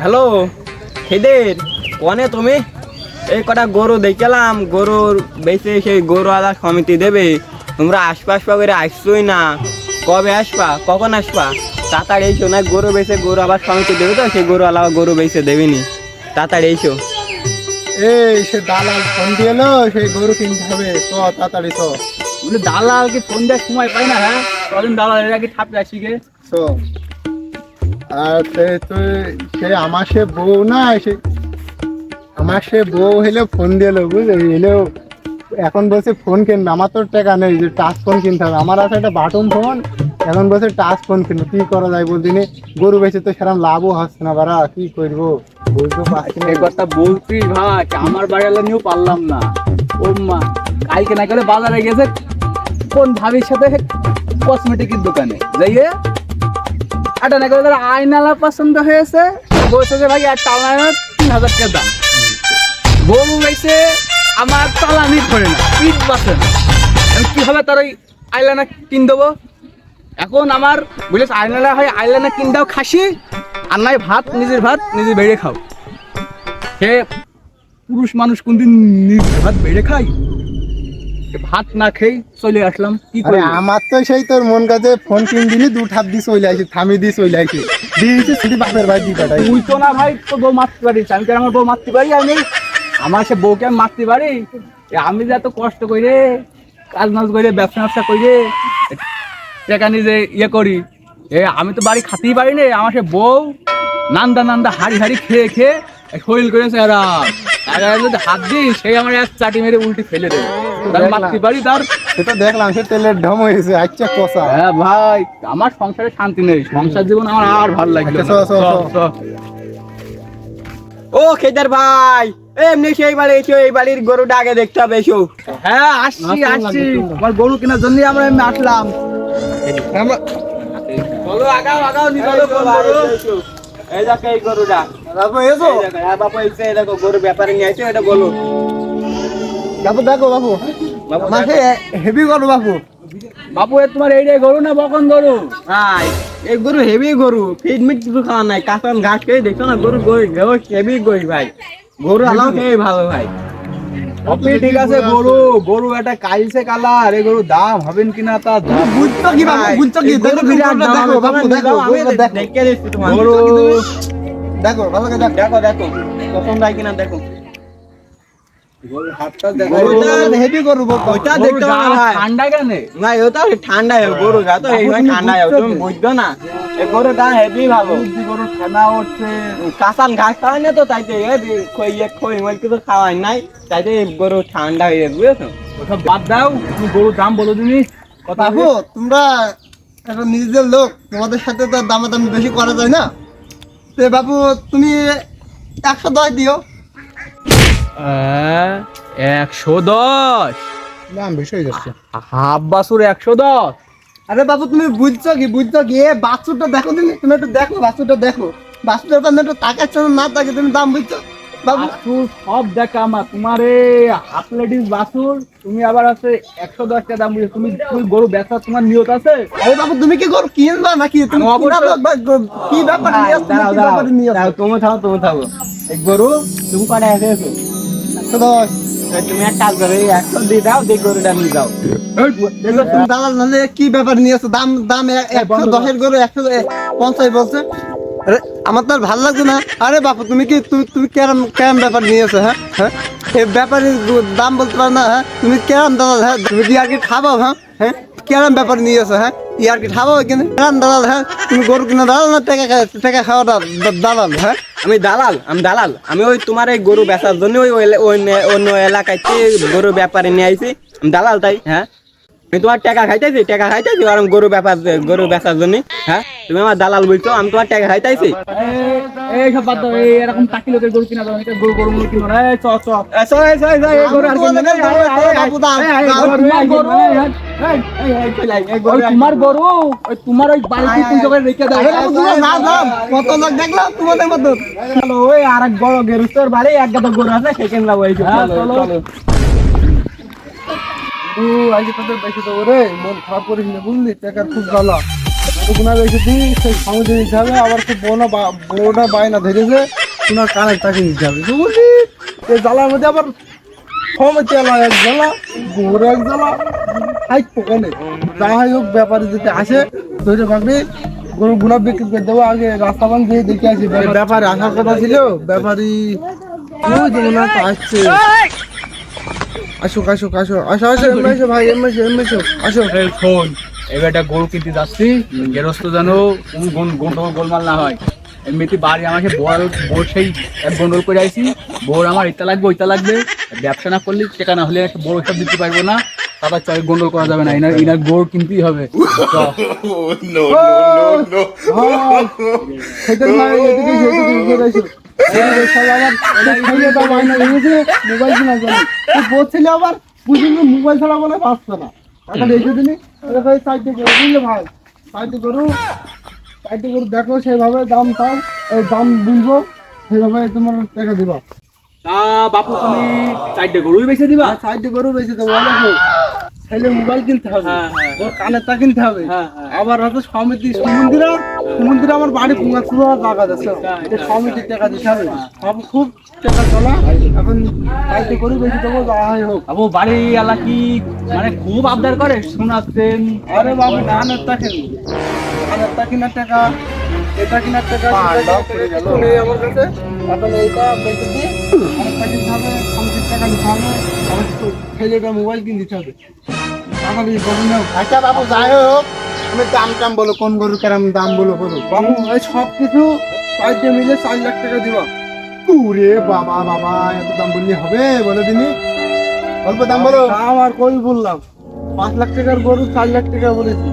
Hello খেদের কনে তুমি? এই কটা গরু দেখলাম গরুর বেশি সেই গরু আলাদা সমিতি দেবে। তোমরা আশপাশ করে আসছোই না। কবে আসবা? কখন আসবা? তাড়াতাড়ি এসো না গরু বেছে গরু আবার সমিতি দেবে তো? সেই গরু আলা গরু বেছে দেবেনি। তাড়াতাড়ি এসো। এই সে দালাল ফোন দিয়ে এলো সেই গরু কিনতে হবে। চ তাড়াতাড়ি চ। বলে দালালকে ফোন দেওয়ার সময় পাই না হ্যাঁ? কদিন দালাল এর আগে ঠাপে আসি গে? চ। আর সে আমার সে বউ না, সে আমার সে বউ হইলে ফোন দিয়ে এলো বুঝলি? এলেও এখন বলছে ফোন কিনবে, আমার তো টাকা নেই, যে টাচ ফোন কিনতে হবে। আমার আছে একটা বাটন ফোন এখন বলছে টাচ ফোন কিনবো, কি করা যায় বলছি? নি গরু বেচে তো সেরকম লাভও হচ্ছে না বারা কি করব? বুঝতে পারছি না। কথা বলছি ভাই, আমার বাড়ি নিয়েও পারলাম না। ও মা কালকে না গেলে বাজারে গেছে, কোন ভাবির সাথে কসমেটিকের দোকানে? যাইয়ে একটা না গেলে তার আয়নালা পছন্দ হয়েছে। বলছে যে, ভাই একটা আয়না তিন হাজার টাকা দাম। গরু হয়েছে আমার তালানি করে না পিঠ বাসে আমি কীভাবে তার ওই আইলানা কিন দেবো? এখন আমার বুঝেছ আইলানা হয় আইলানা কিন দাও খাসি, আর নাই ভাত, নিজের ভাত, নিজে বেড়ে খাও। সে পুরুষ মানুষ কোনদিন নিজের ভাত বেড়ে সে ভাত না খেয়ে চলে আসলাম কি করে আমার তো সেই তোর মন কাছে ফোন কিন দিলি দু ঠাপ দিয়ে চলে আসি থামি দিয়ে চলে আসি। দিয়েছি শুধু বাপের ভাই দিয়ে পাঠাই তুই তো না ভাই তো বউ মারতে পারিস আমি কেন আমার বউ মারতে পারি আমি? আমার সে বউকে আমি মারতে পারি? আমি যে এত কষ্ট করে কাজ নাজ করে ব্যবসা ব্যবসা করে টাকা নিজে ইয়ে করি এ আমি তো বাড়ি খাতেই পারি না। আমার সে বউ নান্দা নান্দা হাড়ি হাড়ি খেয়ে খেয়ে শরীর করেছে এরা। এরা যদি হাত দিই সেই আমার এক চাটি মেরে উল্টি ফেলে দেবে। তার মারতে পারি তার সেটা দেখলাম সে তেলের ঢম হয়েছে আচ্ছা কষা। হ্যাঁ ভাই আমার সংসারে শান্তি নেই সংসার জীবন আমার আর ভালো লাগল আচ্ছা। ও খেদের ভাই এমনি সেই বাড়ি এসো এই বাড়ির গরুটা আগে দেখতে হবে এসো। হ্যাঁ আসছি আসছি। আমার গরু কেনার জন্যই আমরা এমনি আসলাম। বলো আগাও আগাও গরু এই দেখো এই গরুটা। এসো হ্যাঁ বাপু এসে এই দেখো গরু ব্যাপারে নিয়ে এটা বলো বাবু দেখো বাবু বাবু হেভি করো বাপু। বাপু এ তোমার এইটাই গরু না বকন গরু? ভাই এই গরু হেভি গরু। ফিট মিট কিছু খাওয়া নাই। কাঁচান ঘাস খেয়ে দেখছ না গরু গরু হেভি গই ভাই। গরু আলাও খেয়ে ভালো ভাই। আপনি ঠিক আছে গরু গরু এটা কাইলছে কালার এই গরু দাম হবেন কিনা তা দাম বুঝছ কি বাবু বুঝছ কি দেখো বিরাট দাম দেখো দেখো আমি দেখে দিচ্ছি তোমার। গরু দেখো ভালো করে দেখো দেখো দেখো পছন্দ হয় কিনা দেখো গরু গা তো এই ঠান্ডা তুমি বুঝছ না গরুটা হেভি ভালো গরু ঠেনা উঠছে। কাঁচান ঘাস খাওয়াই না তো তাইতে খই এ কিছু খাওয়াই নাই তাইতে গরু ঠান্ডা হয়ে বুঝেছ? ওসব বাদ দাও তুমি গরুর দাম বলো তুমি। কথা তোমরা এখন নিজেদের লোক তোমাদের সাথে তো দামাদামি বেশি করা যায় না। তো বাবু তুমি একশো দশ দিও। একশো দশ হয়ে যাচ্ছে হাফ বাসুর একশো দশ আরে বাবু তুমি বুঝছ কি বুঝছ কি এ দেখো তুমি তুমি একটু দেখো দেখো বাছুরটা তুমি একটু তাকাচ্ছ না তাকে তুমি দাম বুঝছ সব তোমার হাফ লেডিস তুমি আবার আছে একশো দশ টাকা দাম বুঝে তুমি তুমি গরু বেচা তোমার নিয়ত আছে বাবু তুমি কি গরু কিনবা নাকি তুমি কি ব্যাপার? তুমি থাকো তুমি থাকো গরু তুমি কটা এসেছ তুমি এক কাজ করো একশো দিয়ে দাও দিয়ে গরুটা নিয়ে যাও। দালাল নাহলে কি ব্যাপার নিয়ে আসছো দাম দাম একশো দশের গরু একশো পঞ্চাশ বলছে। আরে আমার তো আর ভালো লাগছে না। আরে বাপু তুমি কি তুমি তুমি কেরম কেরম ব্যাপার নিয়ে আসো হ্যাঁ? হ্যাঁ? এই ব্যাপারে দাম বলতে পারো না হ্যাঁ? তুমি কেরম দালাল হ্যাঁ? তুমি কি আর কি খাবাও হ্যাঁ? হ্যাঁ? কেরম ব্যাপার নিয়ে আসো হ্যাঁ? ইয়ার কি খাব কিন্তু দালাল হ্যাঁ? তুমি গরু কিনে দালাল না টাকা টাকা খাওয়া দালাল হ্যাঁ? আমি দালাল আমি দালাল। আমি ওই তোমার এই গরু বেচার জন্য ওই অন্য এলাকায় গরু ব্যাপারে নিয়ে আইছি। আমি দালাল তাই হ্যাঁ? আমি তোমার টাকা খাইতেছি টাকা খাইতেছি আর গরু ব্যাপার গরু বেচার জন্য হ্যাঁ তুমি আমার দালাল বলছো আমি তোমার টাকা খাইতেছি এই সব বাদ দাও এই এরকম টাকি লোকের গরু কিনা দাও গরু গরু মূল্য কিনো এই চ চ এসো এসো এসো এই গরু আর এই, এই, গরু, গরু ওই আর তোমার গরু ওই তোমার ওই বাড়িতে পুজো করে রেখে দাও আরে বাবু তোমার না দাম কত লোক দেখলাম তোমাদের মতো চলো, ওই আর এক বড় গেরুস্তর বাড়ি এক গাদা গরু আছে সেখানে যাব এই হ্যাঁ। চলো। মন খারাপ খুব রেখেছি সেই আবার বায়না ধরেছে তাকে এই মধ্যে আবার সমিতি আলা এক জ্বালা বড় এক জ্বালা, হাইট পোকানে যা হোক, ব্যাপারে যদি আসে, ধরে ভাবি গরু গুনা বিক্রি করে দেবো, আগে রাস্তা বান দিয়ে দেখে আসি। ব্যাপারে আসার কথা ছিল ব্যাপারী আসছে। আসুক আসুক আসো আসো আসো এমনি আসো ভাই এমনি আসো এমনি আসো আসো এই এবার একটা গরু কিনতে যাচ্ছি গেরস্ত যেন কোন গন- গন্ডগোল গোলমাল না হয় এমনিতে বাড়ি আমাকে বড় বোর সেই এক গন্ডল করে আইছি বোর আমার ইটা লাগবে ওইটা লাগবে ব্যবসা না করলে টাকা না হলে একটা বড় হিসাব দিতে পারব না তারপর চয় গন্ডল করা যাবে না ইনার ইনার গরু কিনতেই হবে। মোবাইল কিনা জন্য। এই আবার বুঝলি মোবাইল ছাড়া বলে বাঁচছে না এসে দিনি এটা সাইডে করো বুঝলে ভাই সাইডে করো সাইডে করো দেখো সেইভাবে দাম তাও দাম বুঝব সেইভাবে তোমার টাকা দিবা তা বাপু তুমি চারটে গরুই বেঁচে দিবা সাইডে করো বেশি দেবো দেখো ছেলে মোবাইল কিনতে হবে। হ্যাঁ, হ্যাঁ। ওর কানেরটা কিনতে হবে। হ্যাঁ। আবার হয়তো সমিতি সুমন্দিরা সুমন্দিরা আমার বাড়ি পুঙ্গা শুরু টাকা দিচ্ছে এটা, সমিতির টাকা দিতে হবে। সব খুব টাকা চলা এখন সাইডে করে বেশি দেবো যা হয় হোক। বাবু বাড়ি আলা কি মানে খুব আবদার করে? শোনাচ্ছেন। আরে বাবু কানেরটা কেন কানেরটা কেনার টাকা? সেটা কেনার টাকা নেই আমার কাছে। এখন এইটা কিনতে হবে সমিতির টাকা নিতে হবে আমার ছেলেটা মোবাইল কিনে দিতে হবে টাকা দিয়ে বলুন না আচ্ছা বাবু যাই হোক তুমি দাম টাম বলো কোন কেরম দাম বলো বলো। বাবু এই সব কিছু মিলে চার লাখ টাকা দিবা। বাবা বাবা এত দাম বললে হবে বলে দিনি। অল্প দাম বলো। দাম আর কই বললাম। পাঁচ লাখ টাকার গরু চার লাখ টাকা বলেছি।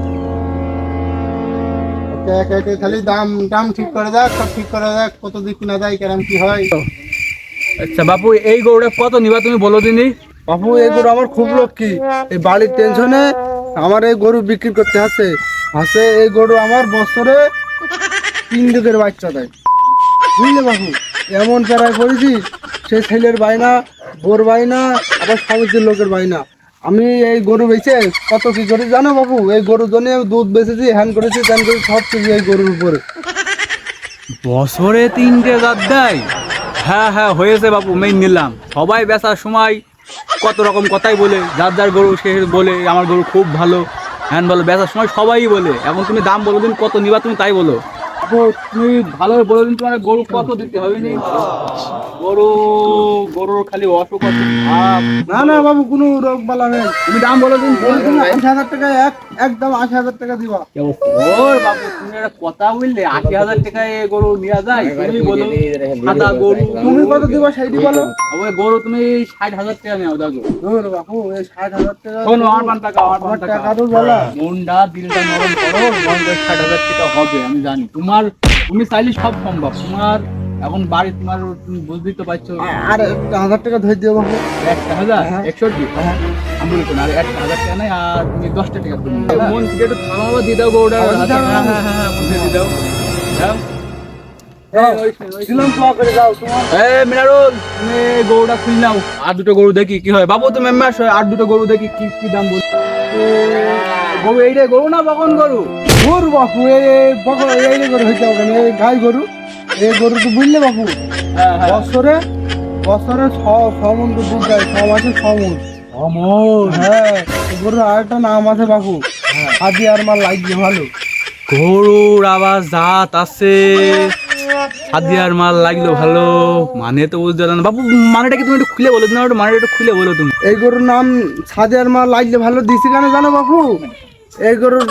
খালি দাম দাম ঠিক করে দেখ সব ঠিক করে দেখ কত দিক কিনা যায় কেরম কি হয়। আচ্ছা বাপু এই গরুটা কত নিবা তুমি বলো দিনি? বাবু এই গরু আমার খুব লক্ষ্মী। এই বাড়ির টেনশনে আমার এই গরু বিক্রি করতে আছে। আছে এই গরু আমার বছরে তিন দিকের বাচ্চা দেয়। বুঝলে বাবু এমন প্যারায় পড়েছি সে ছেলের বাইনা বোর বাইনা আবার সমিতির লোকের বাইনা আমি এই গরু বেচে কত কি করে? জানো বাবু, এই গরুর জন্য দুধ বেচেছি, হ্যান করেছি, ত্যান করেছি, সব কিছু এই গরুর উপরে। বছরে তিনটে জাত দেয়। হ্যাঁ হ্যাঁ হয়েছে বাবু মেই নিলাম। সবাই বেচার সময় কত রকম কথাই বলে, যার যার গরু সে বলে, আমার গরু খুব ভালো। হ্যান বলো, বেচার সময় সবাই বলে। এখন তুমি দাম বলো দিন কত নিবা তুমি তাই বলো। তুমি ভালো বলে দিন তোমার গরু কত দিতে হবে নি। গরু গরুর খালি অসুখ আছে। না না বাবু কোনো রোগ বালা নেই। তুমি দাম বলে দিন বলে দিন আশি হাজার টাকা এক একদম আশি হাজার টাকা দিবা। ওর বাবু তুমি একটা কথা বললে আশি হাজার টাকায় গরু নেওয়া যায় তুমি বলো সাদা গরু। তুমি কত দিবা সেইটি বলো ওই গরু তুমি ষাট হাজার টাকা নেও বাবু এই ষাট হাজার টাকা শোনো আমার পান টাকা আমার পান টাকা। মনটা দিলটা নরম করো ষাট হাজার টাকা হবে আমি জানি। তোমার তুমি চাইলে সব সম্ভব। তোমার এখন বাড়ি তোমার তুমি বুঝতেই তো পারছ। আর একটা হাজার টাকা ধরে দিও বাবু একটা হাজার? হ্যাঁ। একষট্টি? আমি বলি আর একটা হাজার টাকা নেই আর তুমি দশটা টাকা তুমি মন থেকে একটু থামাবো দিয়ে দাও না? হ্যাঁ হ্যাঁ হ্যাঁ দিয়ে দাও। দাও। তোমার আর দুটো গরু দেখি কি হয়? বাবু তুমি এমনি আসো আর দুটো গরু দেখি কি কি দাম বল গরু এইটা গরু না বকন গরু? গরু বাপু এই গরু হইতে হবে না এই গাই গরু। এই গরু তো বুঝলে বাপু? হ্যাঁ হ্যাঁ। বছরে বছরে ছ মন তো দুধ দেয় ছ মাসে ছ মন। অমর হ্যাঁ গরুর আরেকটা নাম আছে বাপু। হাজি আর মাল লাগবে ভালো। গরুর আবার জাত আছে। হাদিয়ার মাল লাগল ভালো। মানে তো বুঝতে পারলাম না। বাবু মানেটা কি তুমি একটু খুলে বলো মানেটা একটু খুলে বলো তুমি। এই গরুর নাম সাজার মা লাগলে ভালো দিছি কেন জানো বাপু? এই গরুর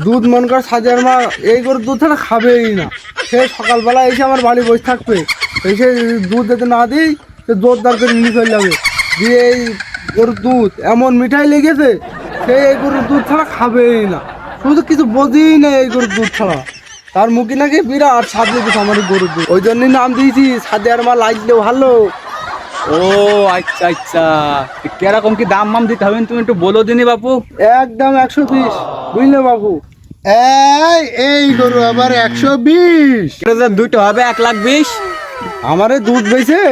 দুধ মন কর সাজার মা এই গরুর দুধ ছাড়া খাবেই না। সে সকালবেলা এসে আমার বাড়ি বসে থাকবে। এসে দুধ যাতে না দিই সে জোরদার করে নিয়ে চলে যাবে। দিয়ে এই গরুর দুধ এমন মিঠাই লেগেছে সে এই গরুর দুধ ছাড়া খাবেই না। শুধু কিছু বোঝেই না এই গরুর দুধ ছাড়া। তার মুখে নাকি বিরাট স্বাদ লেগেছে আমার গরুর দুধ। ওই জন্যই নাম দিয়েছি সাজার মা লাগলে ভালো। ও আচ্ছা আচ্ছা। কীরকম কি দাম মাম দিতে হবে? তুমি একটু বলো দিনি বাপু। একদম একশো বিশ। বুঝলে বাবু? এই এই গরু আবার একশো বিশ। দুটো হবে এক লাখ বিশ? আমারে দুধ বেছে?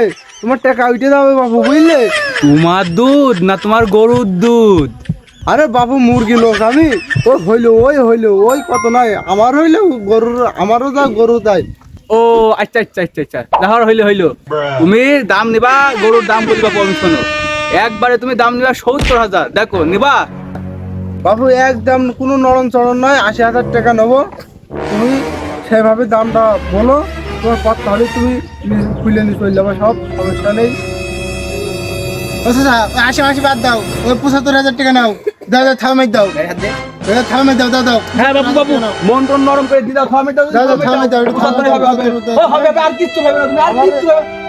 তোমার টাকা উঠে যাবে বাবু বুঝলে? তোমার দুধ না তোমার গরুর দুধ? আরে বাবু মুরগি লোক আমি। ও হইল ওই হইল ওই কত নাই। আমার হইল গরুর আমারও যা গরু তাই। ও আচ্ছা আচ্ছা আচ্ছা আচ্ছা। যাহার হইল হইল। তুমি দাম নিবা গরুর দাম বলিবা আমি শোনো। একবারে তুমি দাম নিবা সত্তর হাজার। দেখো নিবা। বাবু একদম কোনো নরম চরণ নয় আশি হাজার টাকা নেব। তুমি সেভাবে দামটা বলো তোমার পথ তাহলে তুমি খুলে নিয়ে চলে যাব সব সমস্যা নেই। আচ্ছা আশি আশি বাদ দাও ওই পঁচাত্তর হাজার টাকা নাও দাও দাও থামাই দাও। দাও থামাই দাও দাও দাও। হ্যাঁ বাবু বাবু। মন টন নরম করে দিদা থামে দাও দাও, থামে দাও, থামে হবে আর কিচ্ছু হবে না আর কিচ্ছু হবে।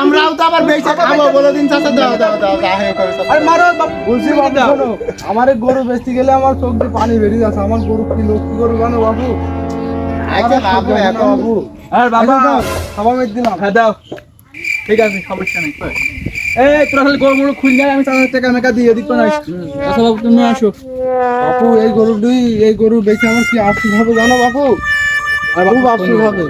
আমরাও তো আবার বেঁচে খাব বলে দিন চাচা দাও দাও দাও দাও করে চাচা। আরে মারো বাবু বাবু আমার গরু বেচতে গেলে আমার চোখ দিয়ে পানি বেরিয়ে যাচ্ছে। আমার গরু কি লক্ষ্মী গরু জানো বাবু? আচ্ছা বাবু বাবু আর বাবা। দিলাম। হ্যাঁ দাও। ঠিক আছে সমস্যা নেই। এই তোরা খালি গরু গরু খুল যায় আমি টাকা মেকা দিয়ে দিত না আচ্ছা বাবু তুমি আসো। বাপু এই গরুটি এই গরু বেচে আমার কি আর্থিক হবে জানো বাপু? আর খুব আফসোস হবে।